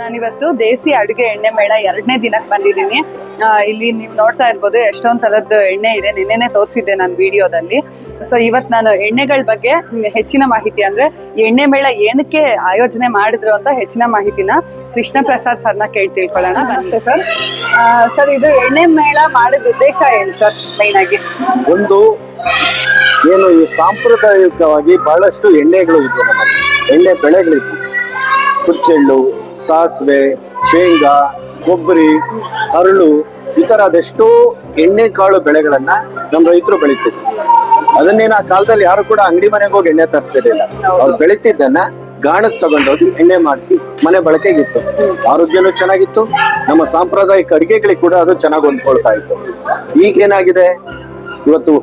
ನಾನಿವತ್ತು ದೇಸಿ ಅಡುಗೆ ಎಣ್ಣೆ ಮೇಳ ಎರಡನೇ ದಿನಕ್ಕೆ ಬಂದಿದ್ದೀನಿ. ಇಲ್ಲಿ ನೀವು ನೋಡ್ತಾ ಇರ್ಬೋದು ಎಷ್ಟೊಂದು ಥರದ್ದು ಎಣ್ಣೆ ಇದೆ. ನಿನ್ನೆ ತೋರಿಸಿದ್ದೆ ನಾನು ವಿಡಿಯೋದಲ್ಲಿ. ಸೊ ಇವತ್ತು ನಾನು ಎಣ್ಣೆಗಳ ಬಗ್ಗೆ ಹೆಚ್ಚಿನ ಮಾಹಿತಿ ಅಂದರೆ ಎಣ್ಣೆ ಮೇಳ ಏನಕ್ಕೆ ಆಯೋಜನೆ ಮಾಡಿದ್ರು ಅಂತ ಹೆಚ್ಚಿನ ಮಾಹಿತಿನ ಕೃಷ್ಣ ಪ್ರಸಾದ್ ಸರ್ನ ಕೇಳಿ ತಿಳ್ಕೊಳ್ಳೋಣ. ನಮಸ್ತೆ ಸರ್. ಸರ್, ಇದು ಎಣ್ಣೆ ಮೇಳ ಮಾಡಿದ ಉದ್ದೇಶ ಏನು ಸರ್ ಮೈನ್ ಆಗಿ? ಒಂದು ಏನು ಈ ಸಾಂಪ್ರದಾಯಿಕವಾಗಿ ಬಹಳಷ್ಟು ಎಣ್ಣೆಗಳು ಇದ್ವು ನಮ್ಮಲ್ಲಿ. ಎಣ್ಣೆ ಬೆಳೆಗಳಿದ್ವು. ಕುಚ್ಚೆಳ್ಳು ಸಾಸಿವೆ, ಶೇಂಗಾ, ಕೊಬ್ಬರಿ ಹರಳು ಈ ಅದೆಷ್ಟೋ ಎಣ್ಣೆ ಕಾಳು ಬೆಳೆಗಳನ್ನ ನಮ್ಮ ರೈತರು ಬೆಳೀತಿದ್ರು. ಅದನ್ನೇನು ಆ ಕಾಲದಲ್ಲಿ ಯಾರು ಕೂಡ ಅಂಗಡಿ ಮನೆಗೆ ಹೋಗಿ ಎಣ್ಣೆ ತರ್ತಿರ್ಲಿಲ್ಲ. ಅವ್ರು ಬೆಳೀತಿದ್ದನ್ನ ಗಾಣಕ್ ತಗೊಂಡೋಗಿ ಎಣ್ಣೆ ಮಾಡಿಸಿ ಮನೆ ಬಳಕೆಗಿತ್ತು. ಆರೋಗ್ಯನೂ ಚೆನ್ನಾಗಿತ್ತು, ನಮ್ಮ ಸಾಂಪ್ರದಾಯಿಕ ಅಡಿಗೆಗಳಿಗೆ ಕೂಡ ಅದು ಚೆನ್ನಾಗಿ ಹೊಂದ್ಕೊಳ್ತಾ ಇತ್ತು. ಈಗೇನಾಗಿದೆ? ಇವತ್ತು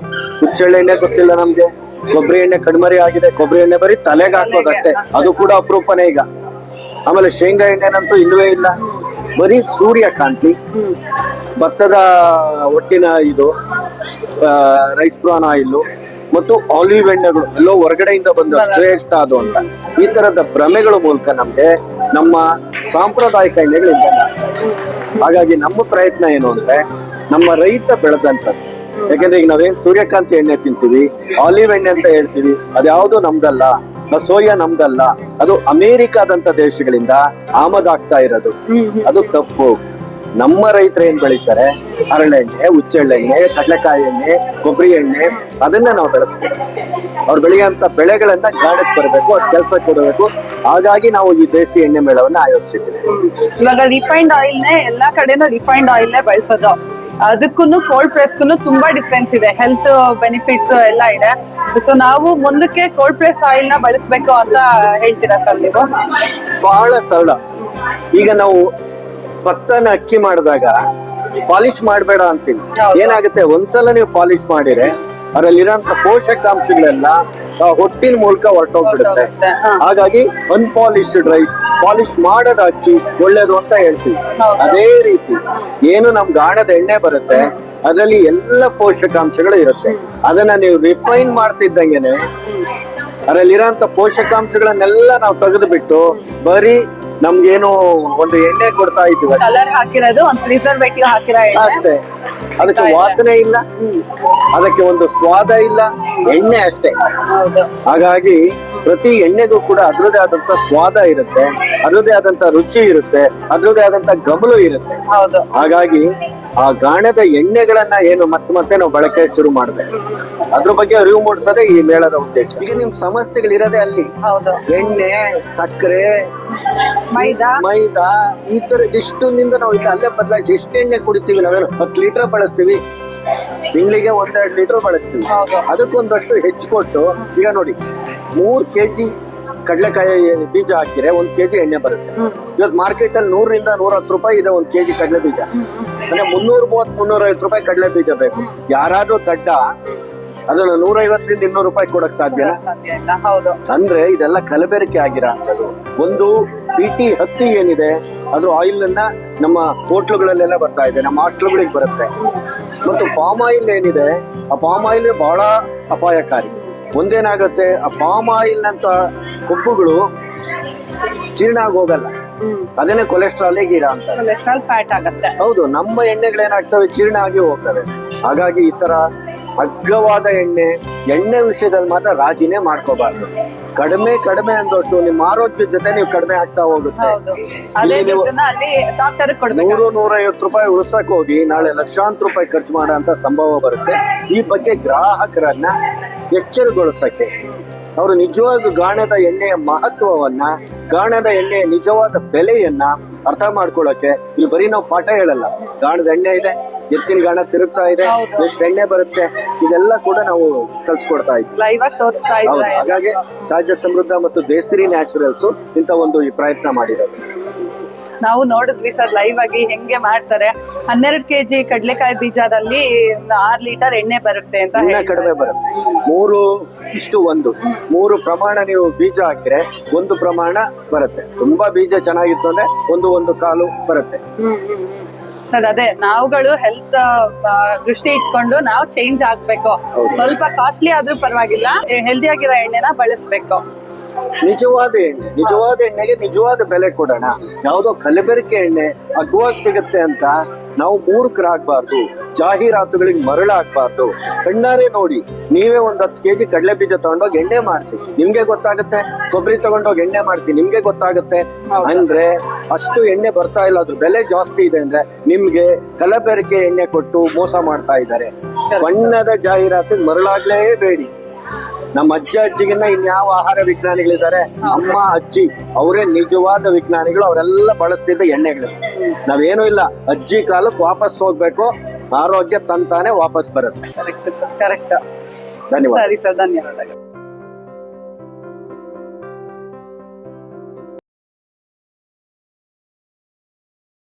ಹುಚ್ಚೆಳ್ಳೆ ಎಣ್ಣೆ ಗೊತ್ತಿಲ್ಲ ನಮ್ಗೆ. ಕೊಬ್ಬರಿ ಎಣ್ಣೆ ಕಣ್ಮರಿ ಆಗಿದೆ. ಕೊಬ್ಬರಿ ಎಣ್ಣೆ ಬರೀ ತಲೆಗೆ ಹಾಕೋದಷ್ಟೇ. ಅದು ಕೂಡ ಅಪರೂಪನೇ ಈಗ. ಆಮೇಲೆ ಶೇಂಗಾ ಎಣ್ಣೆನಂತೂ ಇಲ್ಲವೇ ಇಲ್ಲ. ಬರೀ ಸೂರ್ಯಕಾಂತಿ ಭತ್ತದ ಒಟ್ಟಿನ ಇದು ರೈಸ್ ಬ್ರಾನ್ ಆಯಿಲ್ ಮತ್ತು ಆಲಿವ್ ಎಣ್ಣೆಗಳು, ಎಲ್ಲೋ ಹೊರಗಡೆಯಿಂದ ಬಂದ ಶ್ರೇಷ್ಠ ಅದು ಅಂತ. ಈ ತರದ ಭ್ರಮೆಗಳ ಮೂಲಕ ನಮ್ಗೆ ನಮ್ಮ ಸಾಂಪ್ರದಾಯಿಕ ಎಣ್ಣೆಗಳಿಂದ ಹಾಗಾಗಿ ನಮ್ಮ ಪ್ರಯತ್ನ ಏನು ಅಂದ್ರೆ, ನಮ್ಮ ರೈತ ಬೆಳೆದಂಥದ್ದು. ಯಾಕೆಂದ್ರೆ ಈಗ ನಾವೇನ್ ಸೂರ್ಯಕಾಂತಿ ಎಣ್ಣೆ ತಿಂತೀವಿ ಆಲಿವ್ ಎಣ್ಣೆ ಅಂತ ಹೇಳ್ತೀವಿ, ಅದ್ಯಾವುದು ನಮ್ದಲ್ಲ. ಸೋಯಾ ನಮ್ದಲ್ಲ. ಅದು ಅಮೇರಿಕಾದಂತ ದೇಶಗಳಿಂದ ಆಮದಾಗ್ತಾ ಇರೋದು. ಅದು ತಪ್ಪು. ನಮ್ಮ ರೈತರು ಏನ್ ಬೆಳೀತಾರೆ? ಹರಳೆಣ್ಣೆ ಹುಚ್ಚೆಳ್ಳೆಣ್ಣೆ ಕಡಲೆಕಾಯಿ ಎಣ್ಣೆ ಕೊಬ್ಬರಿ ಎಣ್ಣೆ ಅದನ್ನ ನಾವು ಬೆಳೆಸ್ಬೇಕು ಅವ್ರು ಬೆಳೆಯುವಂತ ಬೆಳೆಗಳನ್ನ ಗಾಡಕ್ ಬರಬೇಕು ಅದ್ ಕೆಲಸ ಕೊಡಬೇಕು. ಹಾಗಾಗಿ ನಾವು ಈ ದೇಸಿ ಎಣ್ಣೆ ಮೇಳವನ್ನ ಆಯೋಜಿಸಿದ್ದೀವಿ. ಇವಾಗ ರಿಫೈನ್ಡ್ ಆಯಿಲ್ನೇ ಎಲ್ಲಾ ಕಡೆನೂ ರಿಫೈನ್ಡ್ ಆಯಿಲ್ ನೇ ಬಳಸೋದು. ಅದಕ್ಕೂ ಕೋಲ್ಡ್ ಪ್ರೆಸ್ಗೂ ತುಂಬಾ ಡಿಫ್ರೆನ್ಸ್ ಇದೆ. ಹೆಲ್ತ್ ಬೆನಿಫಿಟ್ಸ್ ಎಲ್ಲ ಇದೆ. ಸೊ ನಾವು ಮುಂದಕ್ಕೆ ಕೋಲ್ಡ್ ಪ್ರೆಸ್ ಆಯಿಲ್ನ ಬಳಸಬೇಕು ಅಂತ ಹೇಳ್ತೀರಾ ಸರ್ ನೀವು? ಬಹಳ ಸರಳ. ಈಗ ನಾವು ಭತ್ತನ ಅಕ್ಕಿ ಮಾಡಿದಾಗ ಪಾಲಿಶ್ ಮಾಡಬೇಡ ಅಂತೀವಿ ಹೌದು. ಏನಾಗುತ್ತೆ? ಒಂದ್ಸಲ ನೀವು ಪಾಲಿಶ್ ಮಾಡಿದ್ರೆ ಅದರಲ್ಲಿರೋಂಥ ಪೋಷಕಾಂಶಗಳೆಲ್ಲ ಹೊಟ್ಟಿನ ಮೂಲಕ ಹೊರಟೋಗ್ಬಿಡುತ್ತೆ. ಹಾಗಾಗಿ ಅನ್ಪಾಲಿಶ್ಡ್ ರೈಸ್ ಪಾಲಿಶ್ ಮಾಡದ ಅಕ್ಕಿ ಒಳ್ಳೇದು ಅಂತ ಹೇಳ್ತೀವಿ. ಅದೇ ರೀತಿ ಏನು ನಮ್ ಗಾಣದ ಎಣ್ಣೆ ಬರುತ್ತೆ ಅದರಲ್ಲಿ ಎಲ್ಲ ಪೋಷಕಾಂಶಗಳು ಇರುತ್ತೆ. ಅದನ್ನ ನೀವು ರಿಫೈನ್ ಮಾಡ್ತಿದ್ದಂಗೆನೆ ಅದರಲ್ಲಿರೋಂಥ ಪೋಷಕಾಂಶಗಳನ್ನೆಲ್ಲ ನಾವು ತೆಗೆದು ಬಿಟ್ಟು ಬರೀ ನಮ್ಗೇನು ಒಂದು ಎಣ್ಣೆ ಕೊಡ್ತಾ ಇದ್ವಿ ಅಷ್ಟೇ. ಕಲರ್ ಹಾಕಿರೋದು ಒಂದು ಪ್ರಿಸರ್ವೇಟಿವ್ ಹಾಕಿರೋ ಅಷ್ಟೇ. ಅದಕ್ಕೆ ವಾಸನೆ ಇಲ್ಲ. ಅದಕ್ಕೆ ಒಂದು ಸ್ವಾದ ಇಲ್ಲ. ಎಣ್ಣೆ ಅಷ್ಟೇ. ಹೌದು. ಹಾಗಾಗಿ ಪ್ರತಿ ಎಣ್ಣೆಗೂ ಕೂಡ ಅದ್ರದೇ ಆದಂತ ಸ್ವಾದ ಇರುತ್ತೆ ಅದ್ರದೇ ಆದಂತ ರುಚಿ ಇರುತ್ತೆ ಅದರದೇ ಆದಂತ ಗಮಲು ಇರುತ್ತೆ. ಹಾಗಾಗಿ ಆ ಗಾಣದ ಎಣ್ಣೆಗಳನ್ನ ಏನು ಮತ್ತೆ ಮತ್ತೆ ನಾವು ಬಳಕೆ ಶುರು ಮಾಡಿದೆ. ಅದ್ರ ಬಗ್ಗೆ ಅರಿವು ಮೂಡಿಸೋದೇ ಈ ಮೇಳದ ಉದ್ದೇಶ. ಈಗ ನಿಮ್ ಸಮಸ್ಯೆಗಳಿರೋದೇ ಅಲ್ಲಿ ಎಣ್ಣೆ ಸಕ್ಕರೆ ಮೈದಾ? ಮೈದಾ ಈ ತರ ಇಷ್ಟುನಿಂದ ನಾವು ಇಲ್ಲಿ ಅಲ್ಲೇ ಬದಲಾಯಿಸಿ ಎಷ್ಟು ಎಣ್ಣೆ ಕುಡಿತೀವಿ ನಾವೇನು? ಹತ್ತು ಲೀಟರ್ ಬಳಸ್ತೀವಿ. ತಿಂಗಳಿಗೆ ಒಂದೆರಡು ಲೀಟರ್ ಬಳಸ್ತೀವಿ. ಅದಕ್ಕೊಂದಷ್ಟು ಹೆಚ್ಚು ಕೊಟ್ಟು ಈಗ ನೋಡಿ ಮೂರ್ ಕೆಜಿ ಕಡಲೆಕಾಯಿ ಬೀಜ ಹಾಕಿದ್ರೆ ಒಂದ್ ಕೆಜಿ ಎಣ್ಣೆ ಬರುತ್ತೆ. ಇವತ್ತು ಮಾರ್ಕೆಟ್ ಅಲ್ಲಿ ನೂರರಿಂದ ನೂರ ಹತ್ತು ರೂಪಾಯಿ ಇದೆ ಒಂದ್ ಕೆಜಿ ಕಡಲೆ ಬೀಜ. ಅಂದ್ರೆ ಮುನ್ನೂರ ಮೂವತ್ ಮುನ್ನೂರ ಐವತ್ತು ರೂಪಾಯಿ ಕಡಲೆ ಬೀಜ ಬೇಕು. ಯಾರಾದ್ರೂ ದಡ್ಡ ಅದನ್ನ ನೂರ ಐವತ್ತರಿಂದ ಇನ್ನೂರು ರೂಪಾಯಿ ಕೊಡಕ್ ಸಾಧ್ಯ ಅಂದ್ರೆ ಇದೆಲ್ಲ ಕಲಬೆರಕೆ ಆಗಿರೋ ಅಂಥದ್ದು. ಒಂದು ಪಿ ಟಿ ಹತ್ತಿ ಏನಿದೆ ಅದ್ರ ಆಯಿಲ್ ಅನ್ನ ನಮ್ಮ ಹೋಟ್ಲುಗಳಲ್ಲೆಲ್ಲ ಬರ್ತಾ ಇದೆ ನಮ್ಮ ಹಾಸ್ಟೆಲ್ಗಳಿಗೆ ಬರುತ್ತೆ. ಮತ್ತು ಪಾಮ್ ಆಯಿಲ್ ಏನಿದೆ ಆ ಪಾಮ್ ಆಯಿಲ್ ಬಹಳ ಅಪಾಯಕಾರಿ. ಒಂದೇನಾಗುತ್ತೆ ಆ ಪಾಮ್ ಆಯಿಲ್ ಅಂತ ಕೊಬ್ಬುಗಳು ಜೀರ್ಣ ಆಗೋಗಲ್ಲ. ಅದೇನೆ ಕೊಲೆಸ್ಟ್ರಾಲ್ ಗೀರಾ ಅಂತ ಕೊಲೆಸ್ಟ್ರಾಲ್ ಫ್ಯಾಟ್ ಆಗುತ್ತೆ. ಹೌದು ನಮ್ಮ ಎಣ್ಣೆಗಳೇನಾಗ್ತವೆ ಜೀರ್ಣ ಆಗಿ ಹೋಗ್ತವೆ. ಹಾಗಾಗಿ ಈ ತರ ಅಗ್ಗವಾದ ಎಣ್ಣೆ ಎಣ್ಣೆ ವಿಷಯದಲ್ಲಿ ಮಾತ್ರ ರಾಜಿನೇ ಮಾಡ್ಕೋಬಾರ್ದು. ಕಡಿಮೆ ಕಡಿಮೆ ಅಂದೊಟ್ಟು ನಿಮ್ಮ ಆರೋಗ್ಯದ ಜೊತೆ ನೀವು ಕಡಿಮೆ ಆಗ್ತಾ ಹೋಗುತ್ತೆ. ನೂರು ನೂರೈವತ್ತು ರೂಪಾಯಿ ಉಳಿಸಕ್ ಹೋಗಿ ನಾಳೆ ಲಕ್ಷಾಂತರ ರೂಪಾಯಿ ಖರ್ಚು ಮಾಡೋ ಅಂತ ಸಂಭವ ಬರುತ್ತೆ. ಈ ಬಗ್ಗೆ ಗ್ರಾಹಕರನ್ನ ಎಚ್ಚರಗೊಳಿಸಕ್ಕೆ ಅವರು ನಿಜವಾದ ಗಾಣದ ಎಣ್ಣೆಯ ಮಹತ್ವವನ್ನ ಗಾಣದ ಎಣ್ಣೆಯ ನಿಜವಾದ ಬೆಲೆಯನ್ನ ಅರ್ಥ ಮಾಡ್ಕೊಳ್ಳೋಕೆ ಇಲ್ಲಿ ಬರೀ ನಾವು ಪಾಠ ಹೇಳಲ್ಲ. ಗಾಣದ ಎಣ್ಣೆ ಇದೆ. ಎತ್ತಿನ ಗಾಣ ತಿರುಗ್ತಾ ಇದೆ ಹೌದು. ಎಷ್ಟು ಎಣ್ಣೆ ಬರುತ್ತೆ ಇದೆಲ್ಲ ಕೂಡ ನಾವು ಕಲ್ಸ್ಕೊಡ್ತಾ ಇದ್ವಿ. ಲೈವ್ ಆಗಿ ತೋರಿಸ್ತಾ ಹೌದು. ಹಾಗಾಗಿ ಸಹಜ ಸಮೃದ್ಧ ಮತ್ತು ದೇಸರಿ ನ್ಯಾಚುರಲ್ಸ್ ಇಂಥ ಒಂದು ಈ ಪ್ರಯತ್ನ ಮಾಡಿರೋದು. ನಾವು ನೋಡಿದ್ವಿ ಸರ್ ಲೈವ್ ಆಗಿ ಹೆಂಗೆ ಮಾಡ್ತಾರೆ. ಹನ್ನೆರಡು ಕೆಜಿ ಕಡ್ಲೆಕಾಯಿ ಬೀಜದಲ್ಲಿ ಆರ್ ಲೀಟರ್ ಎಣ್ಣೆ ಬರುತ್ತೆ ಅಂತ ಇನ್ನ ಹೇಳ್ತಾರೆ. ಕಡಿಮೆ ಬರುತ್ತೆ. ಮೂರು ಇಷ್ಟು ಒಂದು. ಮೂರು ಪ್ರಮಾಣ ನೀವು ಬೀಜ ಹಾಕಿದ್ರೆ ಒಂದು ಪ್ರಮಾಣ ಬರುತ್ತೆ. ತುಂಬಾ ಬೀಜ ಚೆನ್ನಾಗಿತ್ತು ಅಂದ್ರೆ ಒಂದು ಒಂದು ಕಾಲು ಬರುತ್ತೆ. ಹ್ಮ್, ಹ್ಮ್, ಹ್ಮ್. ಸರ್ ಅದೇ ನಾವುಗಳು ಹೆಲ್ತ್ ದೃಷ್ಟಿ ಇಟ್ಕೊಂಡು ನಾವು ಚೇಂಜ್ ಆಗ್ಬೇಕು. ಸ್ವಲ್ಪ ಕಾಸ್ಟ್ಲಿ ಆದ್ರೂ ಪರವಾಗಿಲ್ಲ ಹೆಲ್ದಿ ಆಗಿರೋ ಎಣ್ಣೆನ ಬಳಸ್ಬೇಕು. ನಿಜವಾದ ಎಣ್ಣೆ ನಿಜವಾದ ಎಣ್ಣೆಗೆ ನಿಜವಾದ ಬೆಲೆ ಕೊಡೋಣ. ಯಾವುದೋ ಕಲಬೆರಕೆ ಎಣ್ಣೆ ಅಗ್ವಾಗಿ ಸಿಗುತ್ತೆ ಅಂತ ನಾವು ಮೂರ್ಖರಾಗಬಾರ್ದು. ಜಾಹೀರಾತುಗಳಿಗೆ ಮರಳಾಗಬಾರ್ದು. ಕಣ್ಣಾರೆ ನೋಡಿ. ನೀವೇ ಒಂದ್ ಹತ್ತು ಕೆಜಿ ಕಡಲೆ ಬೀಜ ತಗೊಂಡೋಗಿ ಎಣ್ಣೆ ಮಾಡಿಸಿ ನಿಮ್ಗೆ ಗೊತ್ತಾಗುತ್ತೆ? ಕೊಬ್ಬರಿ ತಗೊಂಡೋಗಿ ಎಣ್ಣೆ ಮಾಡಿಸಿ ನಿಮ್ಗೆ ಗೊತ್ತಾಗುತ್ತೆ. ಅಂದ್ರೆ ಅಷ್ಟು ಎಣ್ಣೆ ಬರ್ತಾ ಇಲ್ಲ. ಅದ್ರ ಬೆಲೆ ಜಾಸ್ತಿ ಇದೆ ಅಂದ್ರೆ ನಿಮ್ಗೆ ಕಲಬೆರಕೆ ಎಣ್ಣೆ ಕೊಟ್ಟು ಮೋಸ ಮಾಡ್ತಾ ಇದ್ದಾರೆ. ಬಣ್ಣದ ಜಾಹೀರಾತಿಗೆ ಮರಳಾಗ್ಲೇಬೇಡಿ ನಮ್ಮ ಅಜ್ಜ ಅಜ್ಜಿಗಿನ್ನ ಇನ್ಯಾವ ಆಹಾರ ವಿಜ್ಞಾನಿಗಳಿದ್ದಾರೆ? ಅಮ್ಮ ಅಜ್ಜಿ ಅವರೇ ನಿಜವಾದ ವಿಜ್ಞಾನಿಗಳು. ಅವರೆಲ್ಲ ಬಳಸ್ತಿದ್ದ ಎಣ್ಣೆಗಳು. ನಾವೇನು ಇಲ್ಲ. ಅಜ್ಜಿ ಕಾಲಕ್ಕೆ ವಾಪಸ್ ಹೋಗ್ಬೇಕು. ಆರೋಗ್ಯ ತಂತಾನೆ ವಾಪಸ್ ಬರುತ್ತೆ. ಕರೆಕ್ಟ್ ಸರ್ ಕರೆಕ್ಟ್ ಧನ್ಯವಾದ. ಸರಿ ಸರ್ ಧನ್ಯವಾದಗಳು.